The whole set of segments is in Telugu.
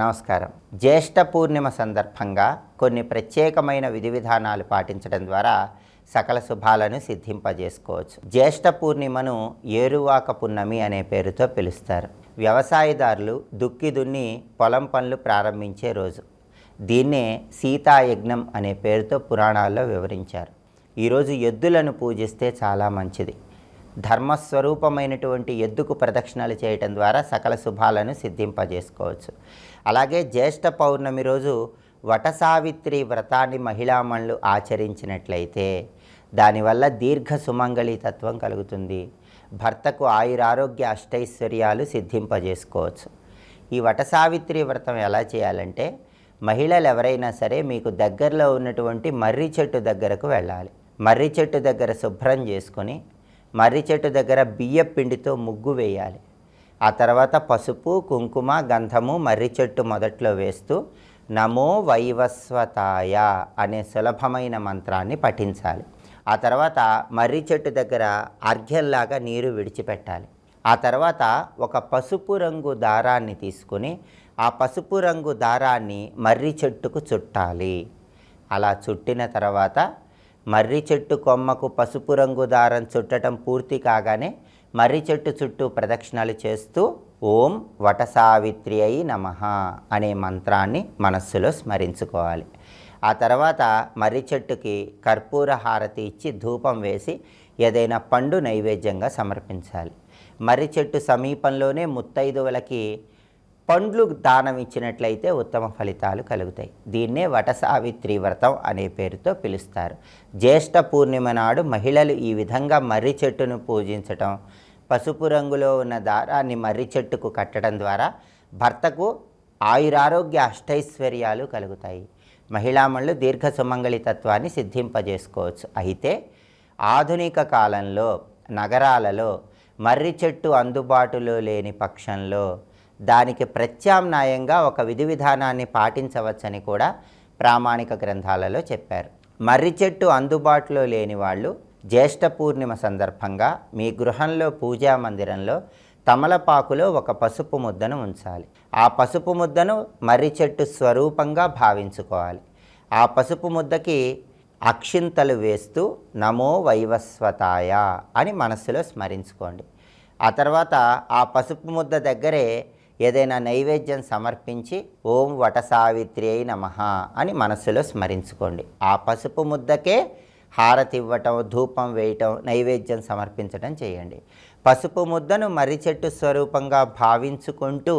నమస్కారం. జ్యేష్ఠ పూర్ణిమ సందర్భంగా కొన్ని ప్రత్యేకమైన విధి విధానాలు పాటించడం ద్వారా సకల శుభాలను సిద్ధింపజేసుకోవచ్చు. జ్యేష్ఠ పూర్ణిమను ఏరువాక పున్నమి అనే పేరుతో పిలుస్తారు. వ్యవసాయదారులు దుక్కి దున్ని పొలం పనులు ప్రారంభించే రోజు. దీన్నే సీతాయజ్ఞం అనే పేరుతో పురాణాల్లో వివరించారు. ఈరోజు ఎద్దులను పూజిస్తే చాలా మంచిది. ధర్మస్వరూపమైనటువంటి ఎద్దుకు ప్రదక్షిణలు చేయటం ద్వారా సకల శుభాలను సిద్ధింపజేసుకోవచ్చు. అలాగే జ్యేష్ఠ పౌర్ణమి రోజు వటసావిత్రి వ్రతాన్ని మహిళామణులు ఆచరించినట్లయితే దానివల్ల దీర్ఘ సుమంగళి తత్వం కలుగుతుంది. భర్తకు ఆయురారోగ్య అష్టైశ్వర్యాలు సిద్ధింపజేసుకోవచ్చు. ఈ వటసావిత్రి వ్రతం ఎలా చేయాలంటే మహిళలు ఎవరైనా సరే మీకు దగ్గరలో ఉన్నటువంటి మర్రి చెట్టు దగ్గరకు వెళ్ళాలి. మర్రి చెట్టు దగ్గర శుభ్రం చేసుకొని మర్రి చెట్టు దగ్గర బియ్య పిండితో ముగ్గు వేయాలి. ఆ తర్వాత పసుపు కుంకుమ గంధము మర్రి చెట్టు మొదట్లో వేస్తూ నమో వైవస్వతాయ అనే సులభమైన మంత్రాన్ని పఠించాలి. ఆ తర్వాత మర్రి చెట్టు దగ్గర అర్ఘ్యంలాగా నీరు విడిచిపెట్టాలి. ఆ తర్వాత ఒక పసుపు రంగు దారాన్ని తీసుకుని ఆ పసుపు రంగు దారాన్ని మర్రి చెట్టుకు చుట్టాలి. అలా చుట్టిన తర్వాత మర్రి చెట్టు కొమ్మకు పసుపు రంగు దారం చుట్టడం పూర్తి కాగానే మర్రి చెట్టు చుట్టూ ప్రదక్షిణలు చేస్తూ ఓం వటసావిత్రి అయి నమ అనే మంత్రాన్ని మనస్సులో స్మరించుకోవాలి. ఆ తర్వాత మర్రి చెట్టుకి కర్పూర హారతి ఇచ్చి ధూపం వేసి ఏదైనా పండు నైవేద్యంగా సమర్పించాలి. మర్రి చెట్టు సమీపంలోనే ముత్తైదువులకి పండ్లు దానం ఇచ్చినట్లయితే ఉత్తమ ఫలితాలు కలుగుతాయి. దీన్నే వటసావిత్రి వ్రతం అనే పేరుతో పిలుస్తారు. జ్యేష్ఠ పూర్ణిమ నాడు మహిళలు ఈ విధంగా మర్రి చెట్టును పూజించటం పసుపు రంగులో ఉన్న దారాన్ని మర్రి చెట్టుకు కట్టడం ద్వారా భర్తకు ఆయురారోగ్య అష్టైశ్వర్యాలు కలుగుతాయి. మహిళామణులు దీర్ఘ సుమంగళి తత్వాన్ని సిద్ధింపజేసుకోవచ్చు. అయితే ఆధునిక కాలంలో నగరాలలో మర్రి చెట్టు అందుబాటులో లేని పక్షంలో దానికి ప్రత్యామ్నాయంగా ఒక విధి విధానాన్ని పాటించవచ్చని కూడా ప్రామాణిక గ్రంథాలలో చెప్పారు. మర్రి చెట్టు అందుబాటులో లేని వాళ్ళు జ్యేష్ఠ పూర్ణిమ సందర్భంగా మీ గృహంలో పూజా మందిరంలో తమలపాకులో ఒక పసుపు ముద్దను ఉంచాలి. ఆ పసుపు ముద్దను మర్రి చెట్టు స్వరూపంగా భావించుకోవాలి. ఆ పసుపు ముద్దకి అక్షింతలు వేస్తూ నమో వైవస్వతాయ అని మనస్సులో స్మరించుకోండి. ఆ తర్వాత ఆ పసుపు ముద్ద దగ్గరే ఏదైనా నైవేద్యం సమర్పించి ఓం వటసావిత్రి అయి నమ అని మనస్సులో స్మరించుకోండి. ఆ పసుపు ముద్దకే హారతి ఇవ్వటం ధూపం వేయటం నైవేద్యం సమర్పించడం చేయండి. పసుపు ముద్దను మర్రి చెట్టు స్వరూపంగా భావించుకుంటూ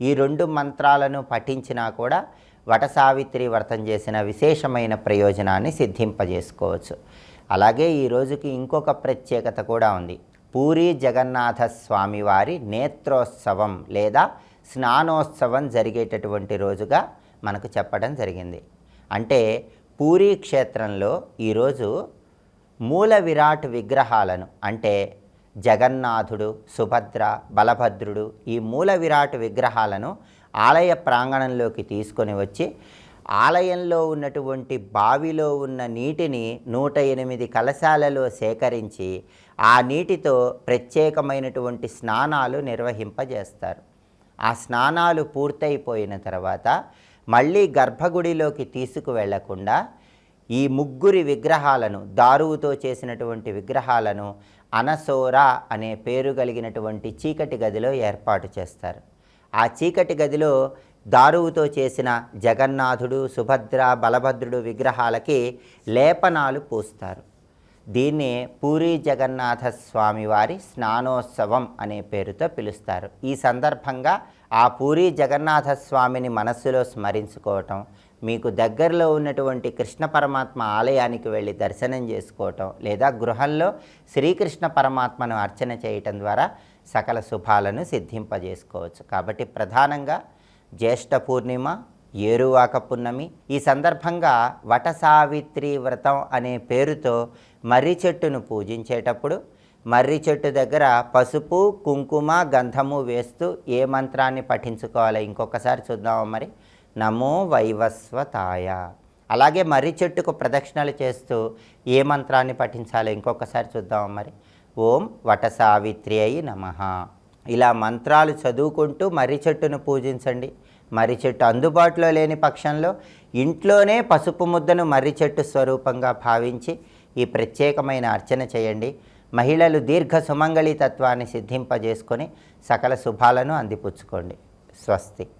ఈ రెండు మంత్రాలను పఠించినా కూడా వటసావిత్రి వ్రతం చేసిన విశేషమైన ప్రయోజనాన్ని సిద్ధింపజేసుకోవచ్చు. అలాగే ఈ రోజుకి ఇంకొక ప్రత్యేకత కూడా ఉంది. పూరి జగన్నాథ స్వామివారి నేత్రోత్సవం లేదా స్నానోత్సవం జరిగేటటువంటి రోజుగా మనకు చెప్పడం జరిగింది. అంటే పూరీ క్షేత్రంలో ఈరోజు మూల విరాట్ విగ్రహాలను అంటే జగన్నాథుడు సుభద్ర బలభద్రుడు ఈ మూల విరాట్ విగ్రహాలను ఆలయ ప్రాంగణంలోకి తీసుకొని వచ్చి ఆలయంలో ఉన్నటువంటి బావిలో ఉన్న నీటిని నూట ఎనిమిది కలశాలలో సేకరించి ఆ నీటితో ప్రత్యేకమైనటువంటి స్నానాలు నిర్వహింపజేస్తారు. ఆ స్నానాలు పూర్తయిపోయిన తర్వాత మళ్ళీ గర్భగుడిలోకి తీసుకువెళ్ళకుండా ఈ ముగ్గురి విగ్రహాలను దారువుతో చేసినటువంటి విగ్రహాలను అనసోరా అనే పేరు కలిగినటువంటి చీకటి గదిలో ఏర్పాటు చేస్తారు. ఆ చీకటి గదిలో దారువుతో చేసిన జగన్నాథుడు సుభద్ర బలభద్రుడు విగ్రహాలకి లేపనాలు పూస్తారు. దీన్ని పూరి జగన్నాథ స్వామివారి స్నానోత్సవం అనే పేరుతో పిలుస్తారు. ఈ సందర్భంగా ఆ పూరి జగన్నాథ స్వామిని మనస్సులో స్మరించుకోవటం మీకు దగ్గరలో ఉన్నటువంటి కృష్ణ పరమాత్మ ఆలయానికి వెళ్ళి దర్శనం చేసుకోవటం లేదా గృహంలో శ్రీకృష్ణ పరమాత్మను అర్చన చేయటం ద్వారా సకల శుభాలను సిద్ధింపజేసుకోవచ్చు. కాబట్టి ప్రధానంగా జ్యేష్ఠ పూర్ణిమ ఏరువాక పున్నమి. ఈ సందర్భంగా వట సావిత్రి వ్రతం అనే పేరుతో మర్రి చెట్టును పూజించేటప్పుడు మర్రి చెట్టు దగ్గర పసుపు కుంకుమ గంధము వేస్తూ ఏ మంత్రాన్ని పఠించుకోవాలి? ఇంకొకసారి చూద్దాము మరి. నమో వైవస్వతాయ. అలాగే మర్రి చెట్టుకు ప్రదక్షిణలు చేస్తూ ఏ మంత్రాన్ని పఠించాలి? ఇంకొకసారి చూద్దాము మరి. ఓం వట సావిత్రి అయి నమ. ఇలా మంత్రాలు చదువుకుంటూ మర్రి చెట్టును పూజించండి. మర్రి చెట్టు అందుబాటులో లేని పక్షంలో ఇంట్లోనే పసుపు ముద్దను మర్రి చెట్టు స్వరూపంగా భావించి ఈ ప్రత్యేకమైన అర్చన చేయండి. మహిళలు దీర్ఘ సుమంగళి తత్వాన్ని సిద్ధింపజేసుకొని సకల శుభాలను అందిపుచ్చుకోండి. స్వస్తి.